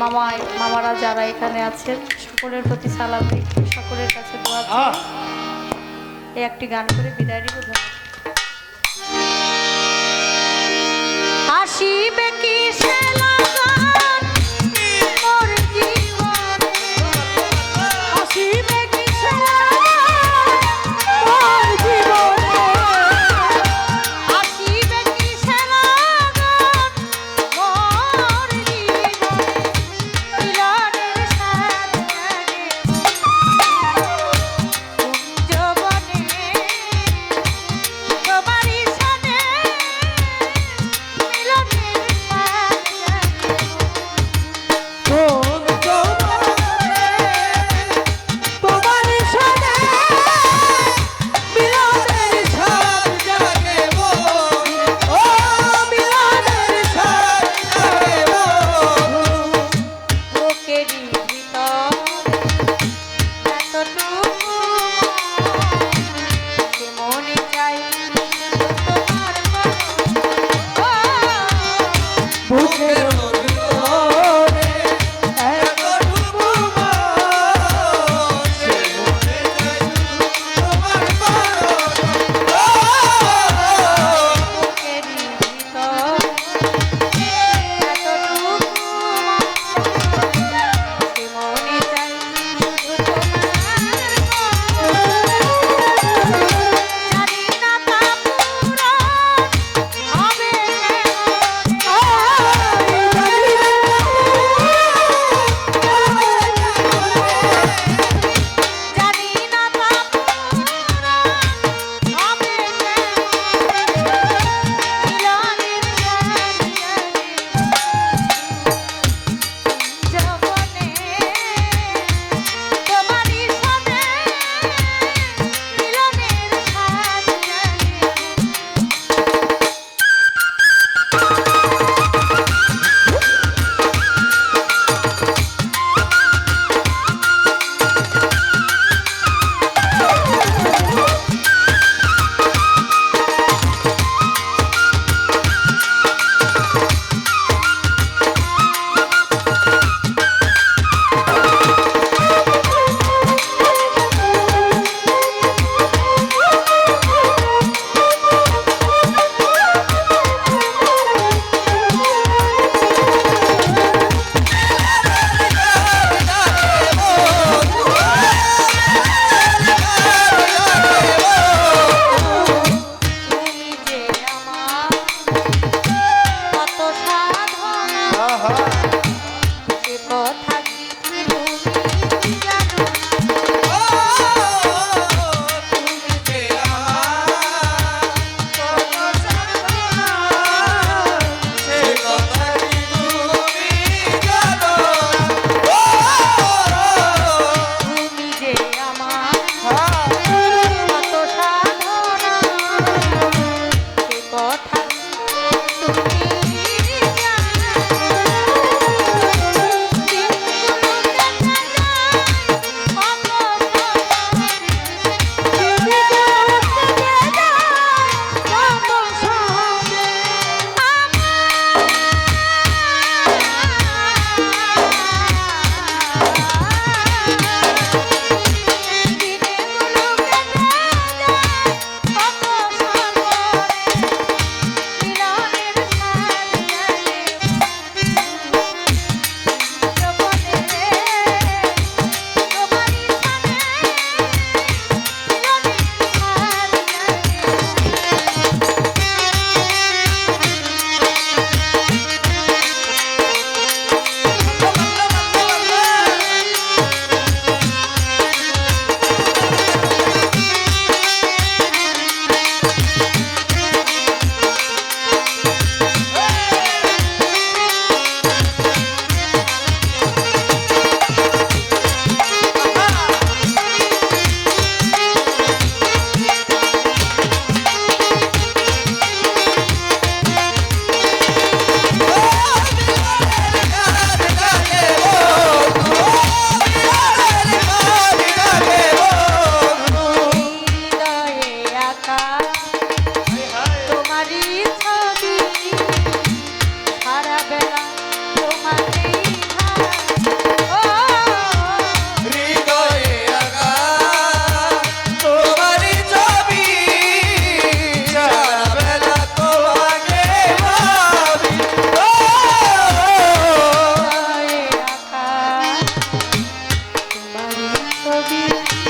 মামাই মামারা যারা এখানে আছেন সকলের প্রতি সালাম সকলের কাছে দোয়া এই একটি গান করে বিদায় নিব ধন্যবাদ। আসিবে কি সেলা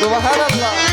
সুবহানাল্লাহ